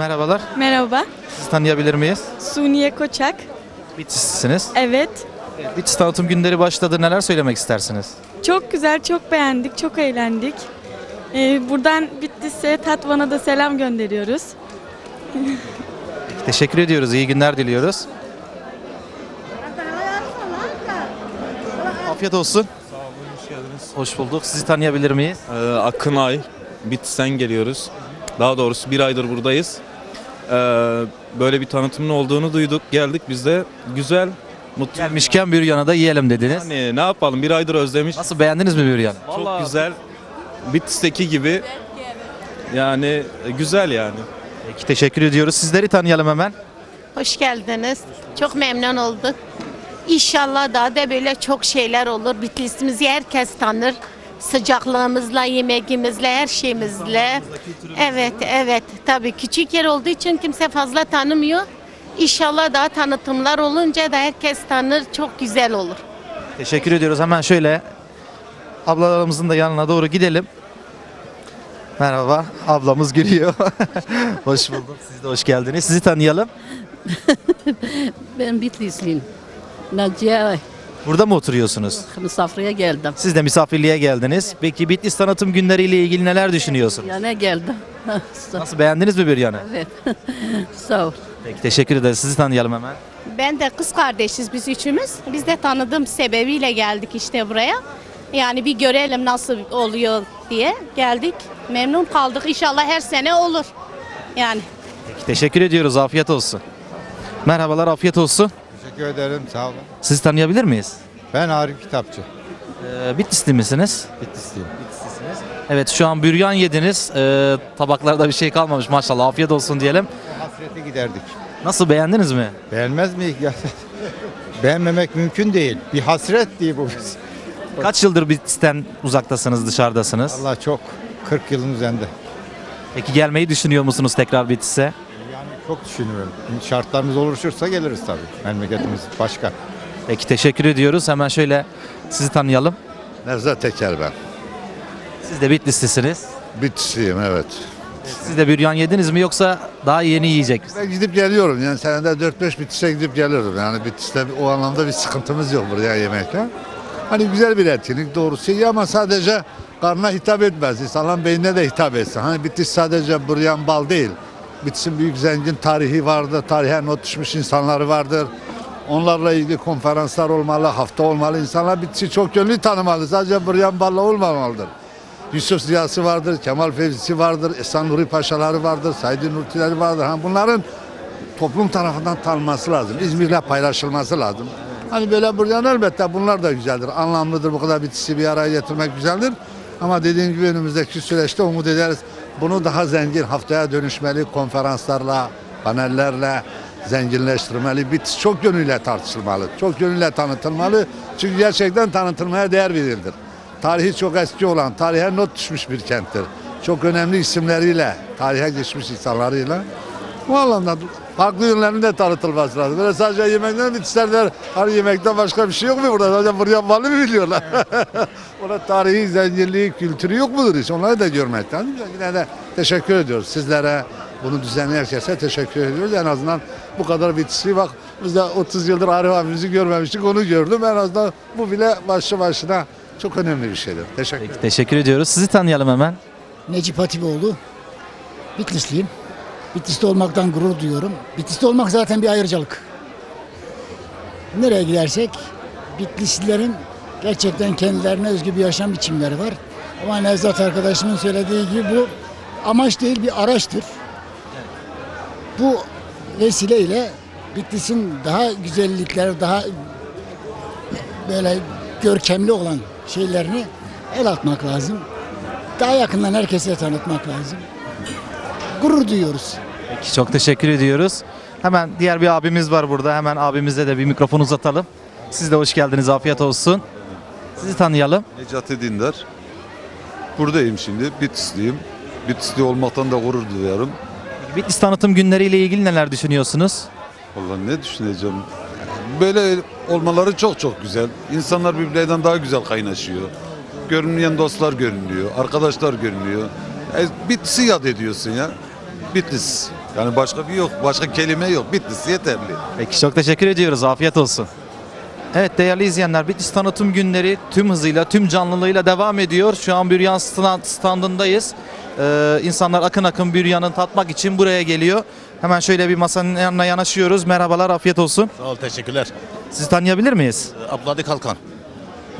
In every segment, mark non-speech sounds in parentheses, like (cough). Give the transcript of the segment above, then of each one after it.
Merhabalar. Merhaba. Sizi tanıyabilir miyiz? Suniye Koçak. Bitlislisiniz. Evet. Bitlis tanıtım günleri başladı. Neler söylemek istersiniz? Çok güzel, çok beğendik, çok eğlendik. Ee, buradan Bitlis'e, Tatvan'a da selam gönderiyoruz. Teşekkür ediyoruz. İyi günler diliyoruz. Afiyet olsun. Sağ olun, hoş geldiniz. Hoş bulduk. Sizi tanıyabilir miyiz? Ee, Akın Ay, Bitlis'ten geliyoruz. Daha doğrusu bir aydır buradayız. Ee, böyle bir tanıtımın olduğunu duyduk, geldik biz de. Güzel, mutlu. Gelmişken bir yana da yiyelim dediniz. Yani ne yapalım, bir aydır özlemiş. Nasıl beğendiniz mi bir yanı? Çok güzel. Bitlis'teki gibi. Yani e, güzel yani. Peki, teşekkür ediyoruz. Sizleri tanıyalım hemen. Hoş geldiniz. Çok memnun olduk. İnşallah daha da böyle çok şeyler olur. Bitlisimizi herkes tanır. Sıcaklığımızla, yemeğimizle, her şeyimizle. Evet, evet. Tabii küçük yer olduğu için kimse fazla tanımıyor. İnşallah daha tanıtımlar olunca da herkes tanır. Çok güzel olur. Teşekkür ediyoruz. Hemen şöyle ablalarımızın da yanına doğru gidelim. Merhaba. Ablamız gülüyor. (laughs) hoş bulduk. Siz de hoş geldiniz. Sizi tanıyalım. (laughs) Ben Bitlisliyim. Naciye Burada mı oturuyorsunuz? misafirliğe geldim. Siz de misafirliğe geldiniz. Peki Bitlis tanıtım günleriyle ilgili neler düşünüyorsunuz? Yani geldim. (laughs) Sağ- Nasıl beğendiniz mi bir yanı? evet. (laughs) Sağ ol. Peki teşekkür ederiz. Sizi tanıyalım hemen. Ben de kız kardeşiz biz üçümüz. Biz de tanıdığım sebebiyle geldik işte buraya. Yani bir görelim nasıl oluyor diye geldik. Memnun kaldık. İnşallah her sene olur. Yani Peki teşekkür ediyoruz. Afiyet olsun. Merhabalar, afiyet olsun. Teşekkür ederim sağ olun. Sizi tanıyabilir miyiz? Ben Arif Kitapçı. Ee, Bitlisli misiniz? Bitlisliyim. Evet şu an büryan yediniz. Ee, tabaklarda bir şey kalmamış maşallah. Afiyet olsun diyelim. Hasreti giderdik. Nasıl beğendiniz mi? Beğenmez? Ya, (laughs) Beğenmemek mümkün değil. Bir hasret değil bu biz. Kaç yıldır Bitlis'ten uzaktasınız, dışarıdasınız? Allah çok 40 yılın üzerinde. Peki gelmeyi düşünüyor musunuz tekrar Bitlis'e? Çok düşünüyorum. Şartlarımız oluşursa geliriz tabii. Memleketimiz başka. Peki teşekkür ediyoruz. Hemen şöyle sizi tanıyalım. Nevzat Teker ben. Siz de Bitlislisiniz. Bitlisliyim evet. Siz de büryan yediniz mi yoksa daha yeni yiyecek misiniz? Ben gidip geliyorum yani senede 4-5 Bitlis'e gidip geliyorum. Yani Bitlis'te o anlamda bir sıkıntımız yok buraya yemekle. Hani güzel bir etkinlik doğrusu iyi ama sadece karnına hitap etmez. İnsanların beynine de hitap etsin. Hani Bitlis sadece buryan bal değil. Bitlis'in büyük zengin tarihi vardır. Tarihe not düşmüş insanları vardır. Onlarla ilgili konferanslar olmalı, hafta olmalı. İnsanlar Bitlis'i çok yönlü tanımalı. Sadece buryan balla olmamalıdır. Yusuf Ziya'sı vardır, Kemal Fevzi'si vardır, Esen Nuri Paşaları vardır, Said Nurtileri vardır. Ha, bunların toplum tarafından tanınması lazım. İzmir'le paylaşılması lazım. Hani böyle buradan elbette bunlar da güzeldir. Anlamlıdır bu kadar bitisi bir araya getirmek güzeldir. Ama dediğim gibi önümüzdeki süreçte umut ederiz. Bunu daha zengin haftaya dönüşmeli konferanslarla, panellerle zenginleştirmeli. Bitis çok yönüyle tartışılmalı. Çok yönüyle tanıtılmalı. Çünkü gerçekten tanıtılmaya değer verildir. Tarihi çok eski olan, tarihe not düşmüş bir kenttir. Çok önemli isimleriyle, tarihe geçmiş insanlarıyla. Bu alanda farklı yönlerinde tanıtılması lazım. Böyle sadece yemekten bitişlerler. Hani yemekten başka bir şey yok mu burada? Sadece buraya malı mı biliyorlar? (laughs) Orada tarihi, zenginliği, kültürü yok mudur hiç? Onları da görmek lazım. Yine de teşekkür ediyoruz sizlere. Bunu düzenleyen herkese teşekkür ediyoruz. En azından bu kadar bitişi bak biz de 30 yıldır Arif abimizi görmemiştik onu gördüm. En azından bu bile başlı başına çok önemli bir şeydir. Teşekkür ederim. Teşekkür ediyoruz. Sizi tanıyalım hemen. Necip Hatipoğlu. Bitlisliyim. Bitlis'te olmaktan gurur duyuyorum. Bitlis'te olmak zaten bir ayrıcalık. Nereye gidersek Bitlislilerin gerçekten kendilerine özgü bir yaşam biçimleri var. Ama Nevzat arkadaşımın söylediği gibi bu amaç değil bir araçtır. Bu vesileyle Bitlis'in daha güzellikleri, daha böyle görkemli olan şeylerini el atmak lazım. Daha yakından herkese tanıtmak lazım. Gurur duyuyoruz. Peki çok teşekkür ediyoruz. Hemen diğer bir abimiz var burada. Hemen abimize de bir mikrofon uzatalım. Siz de hoş geldiniz. Afiyet olsun. Sizi tanıyalım. Necati Dindar. Buradayım şimdi. Bitlisliyim. Bitlisli olmaktan da gurur duyuyorum. Bitlis tanıtım günleriyle ilgili neler düşünüyorsunuz? Vallahi ne düşüneceğim. Böyle olmaları çok çok güzel. İnsanlar birbirlerinden daha güzel kaynaşıyor. Görünmeyen dostlar görünüyor. Arkadaşlar görünüyor. E, Bitlis'i yad ediyorsun ya. Bitlis. Yani başka bir yok. Başka kelime yok. Bitlis yeterli. Peki çok teşekkür ediyoruz. Afiyet olsun. Evet değerli izleyenler Bitlis tanıtım günleri tüm hızıyla, tüm canlılığıyla devam ediyor. Şu an Büryan stand- standındayız. Ee, insanlar akın akın Büryan'ı tatmak için buraya geliyor. Hemen şöyle bir masanın yanına yanaşıyoruz. Merhabalar, afiyet olsun. Sağ ol teşekkürler. Sizi tanıyabilir miyiz? Abdülhadi Kalkan.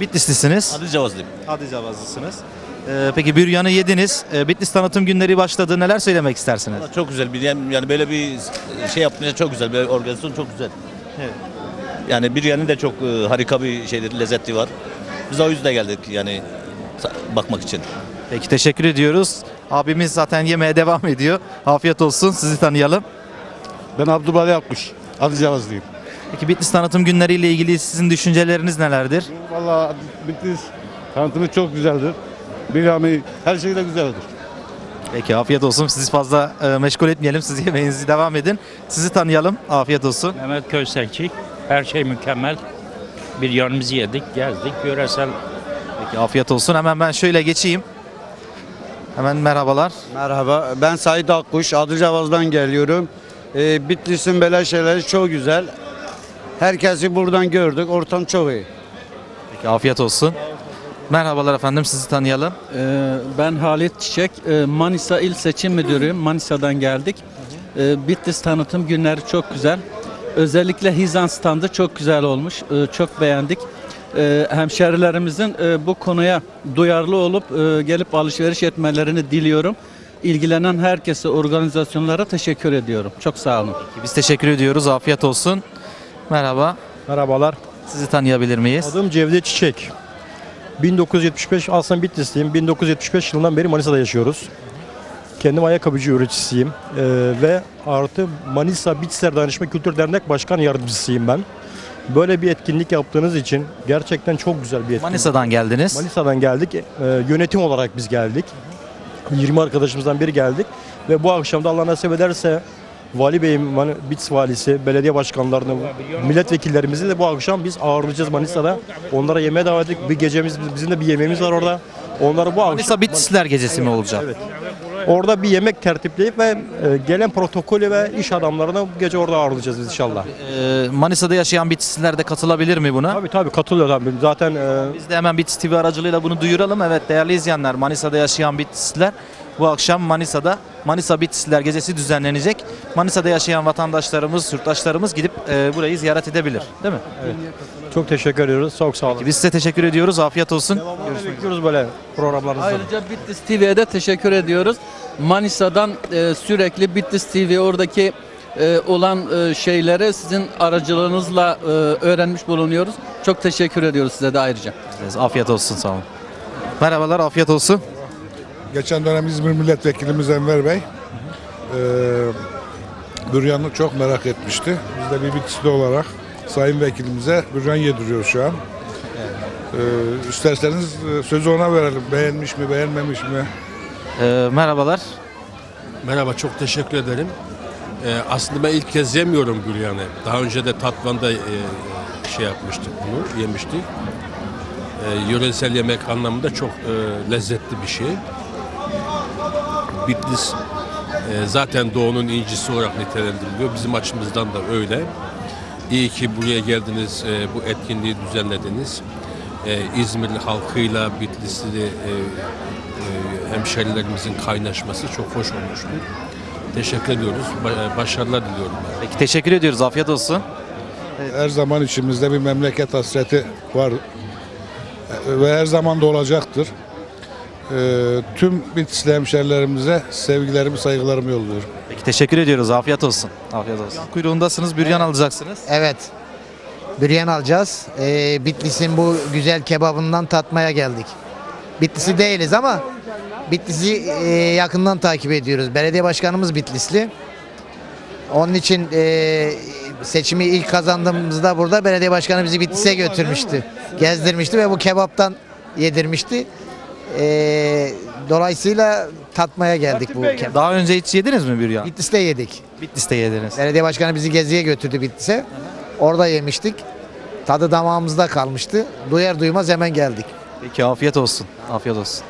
Bitlislisiniz. Adil Cevazlıyım. Adı Cavazlısınız. Ee, peki Büryan'ı yediniz. Ee, Bitlis tanıtım günleri başladı. Neler söylemek istersiniz? Çok güzel bir yani yani böyle bir şey yapmaya çok güzel bir organizasyon çok güzel. Evet. Yani biryanın de çok e, harika bir şeydir, lezzeti var. Biz o yüzden geldik yani sa- bakmak için. Peki teşekkür ediyoruz. Abimiz zaten yemeye devam ediyor. Afiyet olsun. Sizi tanıyalım. Ben Abdülbali Akkuş. Adı Cevazlıyım. Peki Bitlis tanıtım günleriyle ilgili sizin düşünceleriniz nelerdir? Valla Bitlis tanıtımı çok güzeldir. Bir her şey de güzeldir. Peki afiyet olsun. Sizi fazla e, meşgul etmeyelim. Siz yemeğinizi devam edin. Sizi tanıyalım. Afiyet olsun. Mehmet Köselçik. Her şey mükemmel. Bir yanımızı yedik, gezdik. Yöresel Peki afiyet olsun. Hemen ben şöyle geçeyim. Hemen merhabalar. Merhaba, ben Sait Akkuş, Adıcavaz'dan geliyorum. Ee, Bitlis'in böyle şeyleri çok güzel. Herkesi buradan gördük, ortam çok iyi. Peki afiyet olsun. Merhabalar efendim. Sizi tanıyalım. Ee, Ben Halit Çiçek, Ee, Manisa İl Seçim Müdürüyüm. Manisa'dan geldik. Ee, Bitlis tanıtım günleri çok güzel. Özellikle Hizan standı çok güzel olmuş. Ee, Çok beğendik. Ee, Hemşerilerimizin e, bu konuya duyarlı olup e, gelip alışveriş etmelerini diliyorum. İlgilenen herkese, organizasyonlara teşekkür ediyorum. Çok sağ olun. Biz teşekkür ediyoruz. Afiyet olsun. Merhaba. Merhabalar. Sizi tanıyabilir miyiz? Adım Cevdet Çiçek. 1975 aslında Bitlisliyim. 1975 yılından beri Manisa'da yaşıyoruz. Kendim ayakkabıcı üreticisiyim. Ee, ve artı Manisa Bitlisler Dayanışma Kültür Dernek Başkan Yardımcısıyım ben. Böyle bir etkinlik yaptığınız için gerçekten çok güzel bir etkinlik. Manisa'dan geldiniz. Manisa'dan geldik. Ee, yönetim olarak biz geldik. 20 arkadaşımızdan biri geldik. Ve bu akşam da Allah nasip ederse Vali Bey'im, Bits Valisi, belediye başkanlarını, milletvekillerimizi de bu akşam biz ağırlayacağız Manisa'da. Onlara yemeğe davet ettik. Bir gecemiz, bizim de bir yemeğimiz var orada. Onları bu akşam... Manisa Bitlisler gecesi mi olacak? Evet. Orada bir yemek tertipleyip ve e, gelen protokolü ve iş adamlarını bu gece orada ağırlayacağız biz inşallah. Ee, Manisa'da yaşayan Bitlisliler de katılabilir mi buna? Tabii tabii katılıyor tabii. Zaten e, Biz de hemen Bitlis TV aracılığıyla bunu duyuralım. Evet değerli izleyenler Manisa'da yaşayan Bitlisliler bu akşam Manisa'da Manisa Bitlisliler gecesi düzenlenecek. Manisa'da yaşayan vatandaşlarımız, yurttaşlarımız gidip e, burayı ziyaret edebilir. Değil mi? çok teşekkür ediyoruz. Çok sağ olun. Biz size teşekkür ediyoruz. Afiyet olsun. Devamını bekliyoruz böyle programlarınızda. Ayrıca Bitlis TV'ye de teşekkür ediyoruz. Manisa'dan e, sürekli Bitlis TV oradaki e, olan e, şeyleri sizin aracılığınızla e, öğrenmiş bulunuyoruz. Çok teşekkür ediyoruz size de ayrıca. Afiyet olsun sağ olun. Merhabalar afiyet olsun. Geçen dönem İzmir Milletvekilimiz Enver Bey Büryan'ı çok merak etmişti. Biz de bir Bitlisli olarak Sayın Vekilimize Büryan yediriyoruz şu an. Ee, isterseniz e, sözü ona verelim. Beğenmiş mi, beğenmemiş mi? Ee, merhabalar. Merhaba, çok teşekkür ederim. Ee, aslında ben ilk kez yemiyorum büryanı. Daha önce de Tatvan'da e, şey yapmıştık bunu, yemiştik. Ee, yöresel yemek anlamında çok e, lezzetli bir şey. Bitlis e, zaten doğunun incisi olarak nitelendiriliyor. Bizim açımızdan da öyle. İyi ki buraya geldiniz, e, bu etkinliği düzenlediniz. E, İzmirli halkıyla Bitlisli e, e, hemşerilerimizin kaynaşması çok hoş olmuştu. Teşekkür ediyoruz. Ba- Başarılar diliyorum ben. Peki teşekkür ediyoruz. Afiyet olsun. Her zaman içimizde bir memleket hasreti var E, ve her zaman da olacaktır. Ee, tüm Bitlisli hemşerilerimize sevgilerimi, saygılarımı yolluyorum. Peki teşekkür ediyoruz. Afiyet olsun. Afiyet olsun. Kuyruğundasınız. Büryan alacaksınız. Evet. Büryan alacağız. Ee, Bitlis'in bu güzel kebabından tatmaya geldik. Bitlis'i değiliz ama Bitlis'i e, yakından takip ediyoruz. Belediye başkanımız Bitlisli. Onun için e, seçimi ilk kazandığımızda burada belediye başkanı bizi Bitlis'e götürmüştü. Gezdirmişti ve bu kebaptan yedirmişti. E, dolayısıyla tatmaya geldik bu kebap. Daha önce hiç yediniz mi büryan? Bitlis'te yedik. Bitlis'te yediniz. Belediye başkanı bizi geziye götürdü Bitlis'e. Orada yemiştik. Tadı damağımızda kalmıştı. Duyar duymaz hemen geldik. Peki afiyet olsun. Afiyet olsun.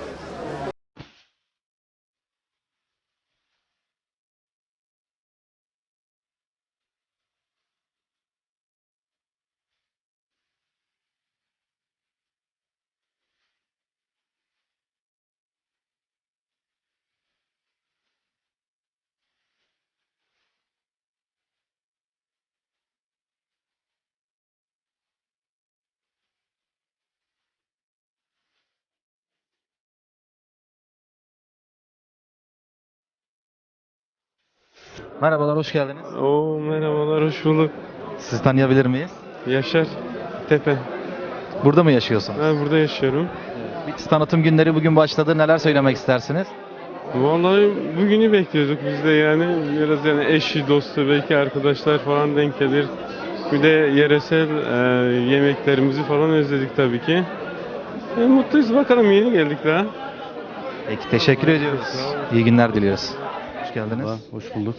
Merhabalar, hoş geldiniz. Oo merhabalar, hoş bulduk. Sizi tanıyabilir miyiz? Yaşar Tepe. Burada mı yaşıyorsunuz? Ben burada yaşıyorum. Bitlis tanıtım günleri bugün başladı. Neler söylemek istersiniz? Vallahi bugünü bekliyorduk biz de yani. Biraz yani eşi, dostu, belki arkadaşlar falan denk gelir. Bir de yeresel e, yemeklerimizi falan özledik tabii ki. E, mutluyuz bakalım yeni geldik daha. Peki, teşekkür ediyoruz. İyi günler diliyoruz. Hoş geldiniz. Hoş bulduk.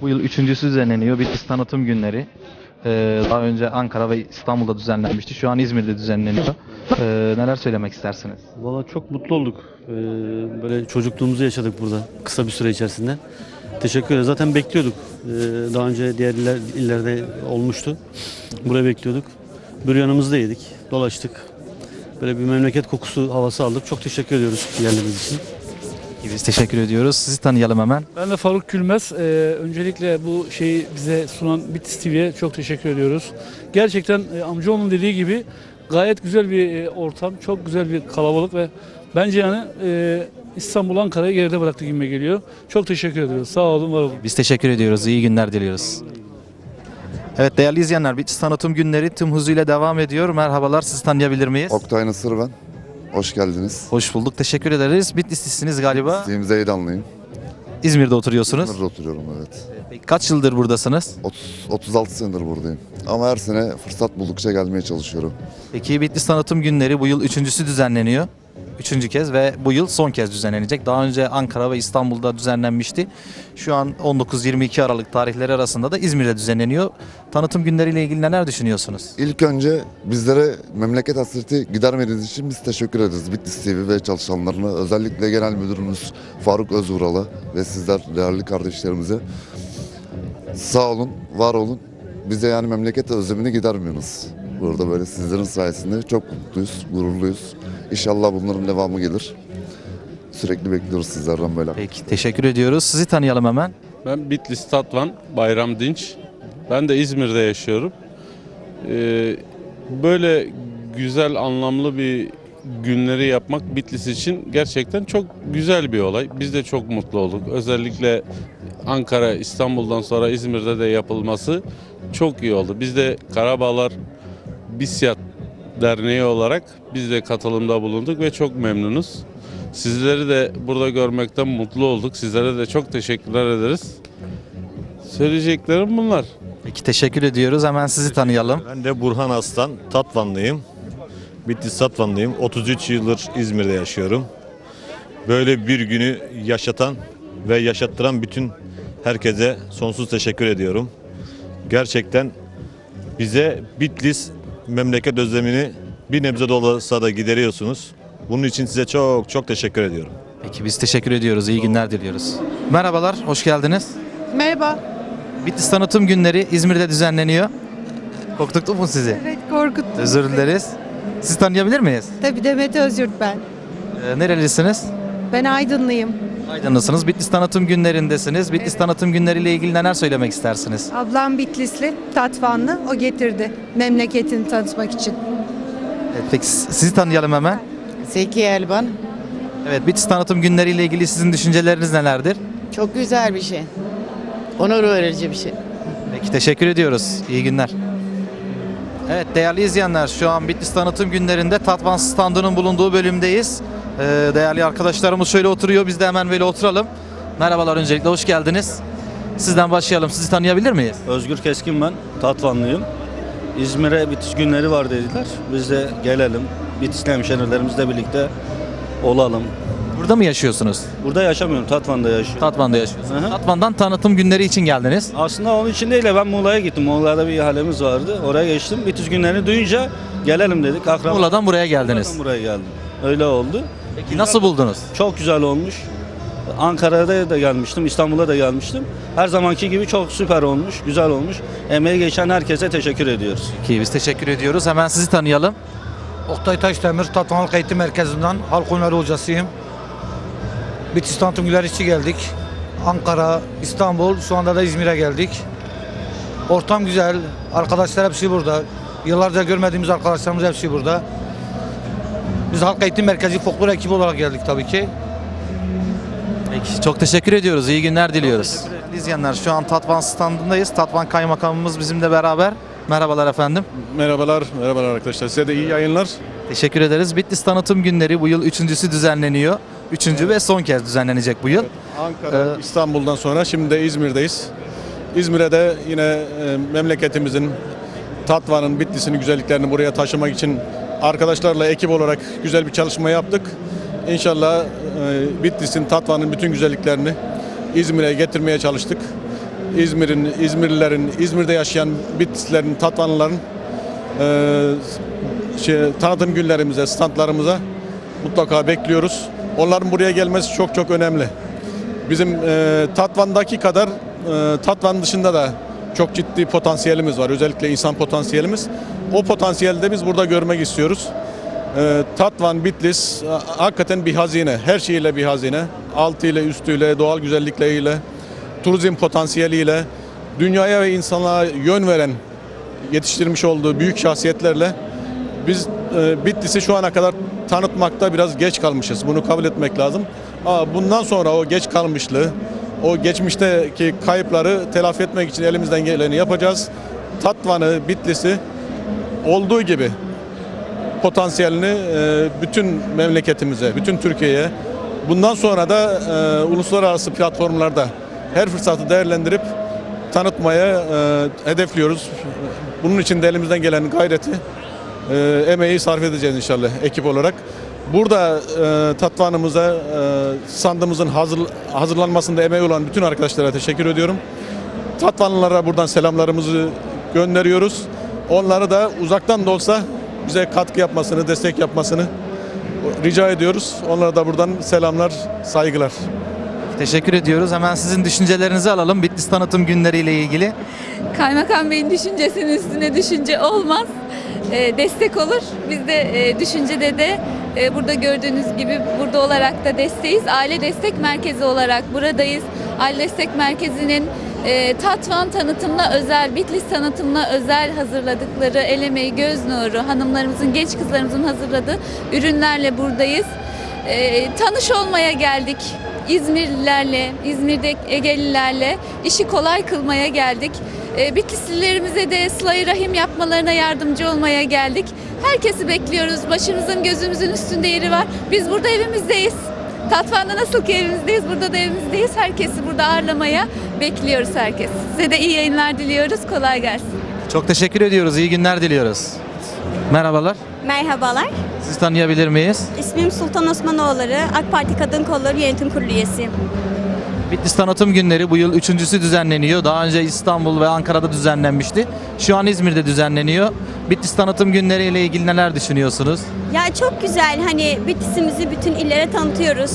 Bu yıl üçüncüsü düzenleniyor. Bitlis tanıtım günleri. Ee, daha önce Ankara ve İstanbul'da düzenlenmişti. Şu an İzmir'de düzenleniyor. Ee, neler söylemek istersiniz? Valla çok mutlu olduk. Ee, böyle çocukluğumuzu yaşadık burada kısa bir süre içerisinde. Teşekkür ederiz. Zaten bekliyorduk. Ee, daha önce diğer iller, illerde olmuştu. Buraya bekliyorduk. Büryanımızı da yedik. Dolaştık. Böyle bir memleket kokusu havası aldık. Çok teşekkür ediyoruz geldiğiniz için. Biz teşekkür ediyoruz. Sizi tanıyalım hemen. Ben de Faruk Külmez. Ee, öncelikle bu şeyi bize sunan Bitis TV'ye çok teşekkür ediyoruz. Gerçekten e, amcaoğlunun dediği gibi gayet güzel bir e, ortam, çok güzel bir kalabalık ve bence yani e, İstanbul Ankara'yı geride bıraktı gibi geliyor. Çok teşekkür ediyoruz. Sağ olun, var olun. Biz teşekkür ediyoruz. İyi günler diliyoruz. Evet değerli izleyenler Bitlis tanıtım günleri tüm hızıyla devam ediyor. Merhabalar sizi tanıyabilir miyiz? Oktay Nasır ben. Hoş geldiniz. Hoş bulduk. Teşekkür ederiz. Bitlislisiniz galiba. İsmim Zeydanlıyım. İzmir'de oturuyorsunuz. İzmir'de oturuyorum evet. Peki kaç yıldır buradasınız? 30, 36 senedir buradayım. Ama her sene fırsat buldukça gelmeye çalışıyorum. Peki Bitlis tanıtım günleri bu yıl üçüncüsü düzenleniyor. Üçüncü kez ve bu yıl son kez düzenlenecek. Daha önce Ankara ve İstanbul'da düzenlenmişti. Şu an 19-22 Aralık tarihleri arasında da İzmir'de düzenleniyor. Tanıtım günleriyle ilgili neler düşünüyorsunuz? İlk önce bizlere memleket hasreti gidermediğiniz için biz teşekkür ederiz. Bitlis TV ve çalışanlarına özellikle Genel Müdürümüz Faruk Özvural'a ve sizler değerli kardeşlerimize sağ olun, var olun. Bize yani memleket özlemini gidermiyorsunuz. Burada böyle sizlerin sayesinde çok mutluyuz, gururluyuz. İnşallah bunların devamı gelir. Sürekli bekliyoruz sizlerden böyle. Peki teşekkür ediyoruz. Sizi tanıyalım hemen. Ben Bitlis Tatvan, Bayram Dinç. Ben de İzmir'de yaşıyorum. Ee, böyle güzel, anlamlı bir günleri yapmak Bitlis için gerçekten çok güzel bir olay. Biz de çok mutlu olduk. Özellikle Ankara, İstanbul'dan sonra İzmir'de de yapılması çok iyi oldu. Biz de Karabağlar Bisyat Derneği olarak biz de katılımda bulunduk ve çok memnunuz. Sizleri de burada görmekten mutlu olduk. Sizlere de çok teşekkürler ederiz. Söyleyeceklerim bunlar. Peki teşekkür ediyoruz. Hemen sizi tanıyalım. Ben de Burhan Aslan, Tatvanlıyım. Bitlis Tatvanlıyım. 33 yıldır İzmir'de yaşıyorum. Böyle bir günü yaşatan ve yaşattıran bütün herkese sonsuz teşekkür ediyorum. Gerçekten bize Bitlis memleket özlemini bir nebze de olsa da gideriyorsunuz. Bunun için size çok çok teşekkür ediyorum. Peki biz teşekkür ediyoruz. İyi günler diliyoruz. Merhabalar, hoş geldiniz. Merhaba. Bitlis tanıtım günleri İzmir'de düzenleniyor. Korkuttu mu sizi? Evet korkuttu. Özür dileriz. Sizi tanıyabilir miyiz? Tabii Demet Özyurt ben. Ee, nerelisiniz? Ben Aydınlıyım. Aydınlısınız. Bitlis tanıtım günlerindesiniz. Bitlis tanıtım günleriyle ilgili neler söylemek istersiniz? Ablam Bitlisli, Tatvanlı. O getirdi memleketini tanıtmak için. Evet, peki sizi tanıyalım hemen. Zeki Elban. Evet, Bitlis tanıtım günleriyle ilgili sizin düşünceleriniz nelerdir? Çok güzel bir şey. Onur verici bir şey. Peki teşekkür ediyoruz. İyi günler. Evet değerli izleyenler şu an Bitlis tanıtım günlerinde Tatvan standının bulunduğu bölümdeyiz. Ee, değerli arkadaşlarımız şöyle oturuyor. Biz de hemen böyle oturalım. Merhabalar öncelikle hoş geldiniz. Sizden başlayalım. Sizi tanıyabilir miyiz? Özgür Keskin ben, Tatvanlıyım. İzmir'e bitiş günleri var dediler. Biz de gelelim, Bitlisli hemşehrilerimizle birlikte olalım. Burada mı yaşıyorsunuz? Burada yaşamıyorum, Tatvan'da yaşıyorum. Tatvan'da yaşıyorsunuz. Tatvan'dan tanıtım günleri için geldiniz. Aslında onun için değil de ben Muğla'ya gittim. Muğla'da bir ihalemiz vardı. Oraya geçtim. Bitiş günlerini duyunca gelelim dedik. Akraba... Muğla'dan buraya geldiniz. Muğla'dan buraya geldim. Öyle oldu. Peki nasıl buldunuz? Çok güzel olmuş. Ankara'da da gelmiştim, İstanbul'a da gelmiştim. Her zamanki gibi çok süper olmuş, güzel olmuş. Emeği geçen herkese teşekkür ediyoruz. Peki biz teşekkür ediyoruz. Hemen sizi tanıyalım. Oktay Taşdemir, Tatvan Halk Eğitim Merkezi'nden halk oyunları hocasıyım. Bitlis Tanıtım Günleri için geldik. Ankara, İstanbul, şu anda da İzmir'e geldik. Ortam güzel, arkadaşlar hepsi burada. Yıllarca görmediğimiz arkadaşlarımız hepsi burada. Biz Halk Eğitim Merkezi folklor ekibi olarak geldik tabii ki. Peki çok teşekkür ediyoruz. İyi günler diliyoruz. İzleyenler şu an Tatvan standındayız. Tatvan kaymakamımız bizimle beraber. Merhabalar efendim. Merhabalar, merhabalar arkadaşlar. Size de iyi yayınlar. Teşekkür ederiz. Bitlis Tanıtım Günleri bu yıl üçüncüsü düzenleniyor. Üçüncü ve son kez düzenlenecek bu yıl. Ankara, Ee, İstanbul'dan sonra şimdi de İzmir'deyiz. İzmir'e de yine e, memleketimizin, Tatvan'ın, Bitlis'in güzelliklerini buraya taşımak için arkadaşlarla ekip olarak güzel bir çalışma yaptık. İnşallah e, Bitlis'in, Tatvan'ın bütün güzelliklerini İzmir'e getirmeye çalıştık. İzmir'in, İzmirlilerin, İzmir'de yaşayan Bitlislerin, Tatvanlıların e, şey, tanıtım günlerimize, standlarımıza mutlaka bekliyoruz. Onların buraya gelmesi çok çok önemli. Bizim e, Tatvan'daki kadar e, Tatvan dışında da çok ciddi potansiyelimiz var. Özellikle insan potansiyelimiz. O potansiyeli de biz burada görmek istiyoruz. E, Tatvan, Bitlis hakikaten bir hazine. Her şeyiyle bir hazine. Altıyla, üstüyle, doğal güzellikleriyle, turizm potansiyeliyle, dünyaya ve insanlığa yön veren yetiştirmiş olduğu büyük şahsiyetlerle biz e, Bitlis'i şu ana kadar tanıtmakta biraz geç kalmışız. Bunu kabul etmek lazım. Ama bundan sonra o geç kalmışlığı, o geçmişteki kayıpları telafi etmek için elimizden geleni yapacağız. Tatvan'ı, Bitlis'i olduğu gibi potansiyelini e, bütün memleketimize, bütün Türkiye'ye bundan sonra da e, uluslararası platformlarda her fırsatı değerlendirip tanıtmaya e, hedefliyoruz. Bunun için de elimizden gelen gayreti emeği sarf edeceğiz inşallah ekip olarak. Burada e, tatvanımıza, e, sandığımızın hazır, hazırlanmasında emeği olan bütün arkadaşlara teşekkür ediyorum. Tatvanlılara buradan selamlarımızı gönderiyoruz. Onları da uzaktan da olsa bize katkı yapmasını, destek yapmasını rica ediyoruz. Onlara da buradan selamlar, saygılar. Teşekkür ediyoruz. Hemen sizin düşüncelerinizi alalım Bitlis Tanıtım Günleri ile ilgili. Kaymakam Bey'in düşüncesinin üstüne düşünce olmaz. Ee, destek olur. Biz de e, düşüncede de e, burada gördüğünüz gibi burada olarak da desteğiz. Aile Destek Merkezi olarak buradayız. Aile Destek Merkezi'nin e, Tatvan tanıtımına özel, Bitlis tanıtımına özel hazırladıkları el emeği, göz nuru, hanımlarımızın, genç kızlarımızın hazırladığı ürünlerle buradayız. E, tanış olmaya geldik. İzmirlilerle, İzmir'de Egelilerle işi kolay kılmaya geldik. E, Bitlislilerimize de sıla rahim yapmalarına yardımcı olmaya geldik. Herkesi bekliyoruz. Başımızın gözümüzün üstünde yeri var. Biz burada evimizdeyiz. Tatvan'da nasıl ki evimizdeyiz, burada da evimizdeyiz. Herkesi burada ağırlamaya bekliyoruz herkes. Size de iyi yayınlar diliyoruz. Kolay gelsin. Çok teşekkür ediyoruz. İyi günler diliyoruz. Merhabalar. Merhabalar. Sizi tanıyabilir miyiz? İsmim Sultan Osmanoğulları. AK Parti Kadın Kolları Yönetim Kurulu üyesiyim. Bitlis Tanıtım Günleri bu yıl üçüncüsü düzenleniyor. Daha önce İstanbul ve Ankara'da düzenlenmişti. Şu an İzmir'de düzenleniyor. Bitlis Tanıtım Günleri ile ilgili neler düşünüyorsunuz? Ya çok güzel hani Bitlis'imizi bütün illere tanıtıyoruz.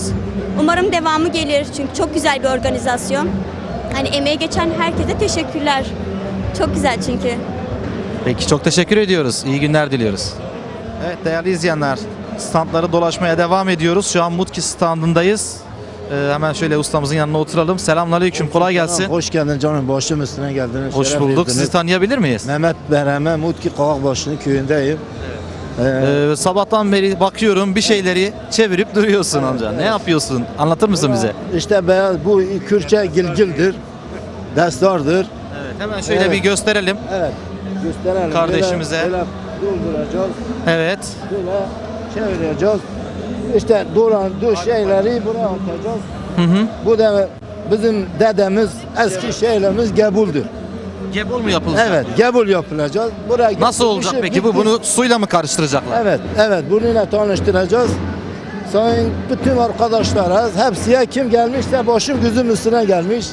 Umarım devamı gelir çünkü çok güzel bir organizasyon. Hani emeği geçen herkese teşekkürler. Çok güzel çünkü. Peki çok teşekkür ediyoruz. İyi günler diliyoruz. Evet değerli izleyenler standları dolaşmaya devam ediyoruz. Şu an Mutki standındayız. Ee, hemen şöyle ustamızın yanına oturalım. Selamünaleyküm. Kolay gelsin. Hoş geldin canım. Başım üstüne geldiniz. Hoş şeref bulduk. verdiniz. Sizi tanıyabilir miyiz? Mehmet Bereme Mutki Kavakbaşı'nın köyündeyim. Ee, sabahtan beri bakıyorum bir şeyleri çevirip duruyorsun amca. Ne yapıyorsun? Anlatır mısın bize? İşte beyaz bu Kürtçe gilgildir. Destardır. Evet, hemen şöyle Evet. bir gösterelim. Evet. Gösterelim. Kardeşimize. Böyle, böyle dolduracağız. Evet. Böyle çevireceğiz. İşte dolan düş şeyleri buraya atacağız. Hı hı. Bu da bizim dedemiz eski şeylerimiz gebuldur. Gebul mu yapılacak? Evet, gebul yapılacak. Buraya Nasıl olacak peki bu? Bunu suyla mı karıştıracaklar? Evet, evet. Bununla tanıştıracağız. Sayın bütün arkadaşlara, hepsiye kim gelmişse başım gözüm üstüne gelmiş.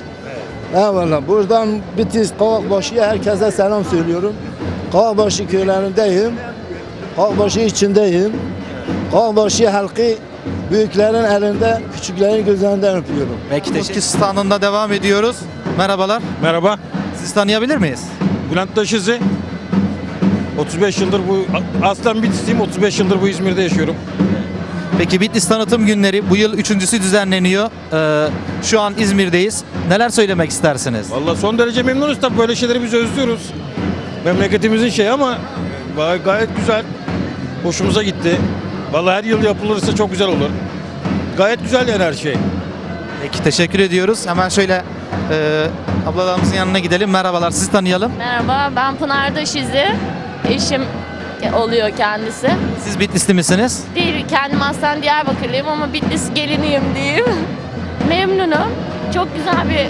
Eyvallah. Buradan Bitiz Kavakbaşı'ya herkese selam söylüyorum. Kavakbaşı köylerindeyim. Kavakbaşı içindeyim. Kavakbaşı halkı büyüklerin elinde, küçüklerin gözlerinden öpüyorum. Peki Mutki standında devam ediyoruz. Merhabalar. Merhaba. Sizi tanıyabilir miyiz? Bülent Taşizi. 35 yıldır bu aslen Bitlisliyim. 35 yıldır bu İzmir'de yaşıyorum. Peki Bitlis Tanıtım Günleri bu yıl üçüncüsü düzenleniyor. Ee, şu an İzmir'deyiz. Neler söylemek istersiniz? Vallahi son derece memnunuz tabii böyle şeyleri biz özlüyoruz. Memleketimizin şeyi ama gay- gayet güzel. Hoşumuza gitti. Vallahi her yıl yapılırsa çok güzel olur. Gayet güzel yani her şey. Peki teşekkür ediyoruz. Hemen şöyle Ee, ablalarımızın yanına gidelim. Merhabalar sizi tanıyalım. Merhaba, ben Pınar Daşizi. Eşim oluyor kendisi. Siz Bitlisli misiniz? Değil, kendim aslen Diyarbakırlıyım ama Bitlis geliniyim diyeyim. Memnunum. Çok güzel bir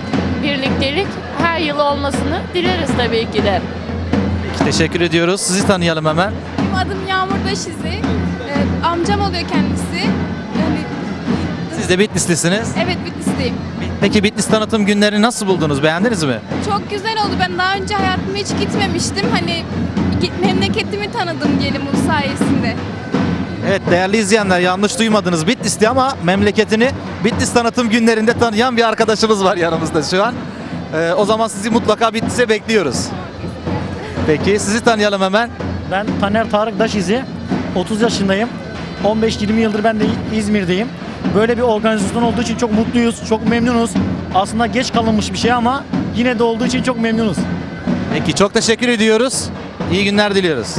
birliktelik. Her yıl olmasını dileriz tabii ki de. Teşekkür ediyoruz. Sizi tanıyalım hemen. Benim adım Yağmur Daşizi. Amcam oluyor kendisi. Yani, Siz de Bitlislisiniz. evet Bitlisliyim. Peki Bitlis tanıtım günlerini nasıl buldunuz? Beğendiniz mi? Çok güzel oldu. Ben daha önce hayatımda hiç gitmemiştim. Hani git- memleketimi tanıdım Gelimur sayesinde. Evet değerli izleyenler yanlış duymadınız Bitlis'ti ama memleketini Bitlis tanıtım günlerinde tanıyan bir arkadaşımız var yanımızda şu an. Ee, o zaman sizi mutlaka Bitlis'e bekliyoruz. Peki sizi tanıyalım hemen. Ben Taner Tarık Daşizi. 30 yaşındayım. 15-20 yıldır ben de İzmir'deyim. Böyle bir organizasyon olduğu için çok mutluyuz, çok memnunuz. Aslında geç kalınmış bir şey ama yine de olduğu için çok memnunuz. Peki çok teşekkür ediyoruz. İyi günler diliyoruz.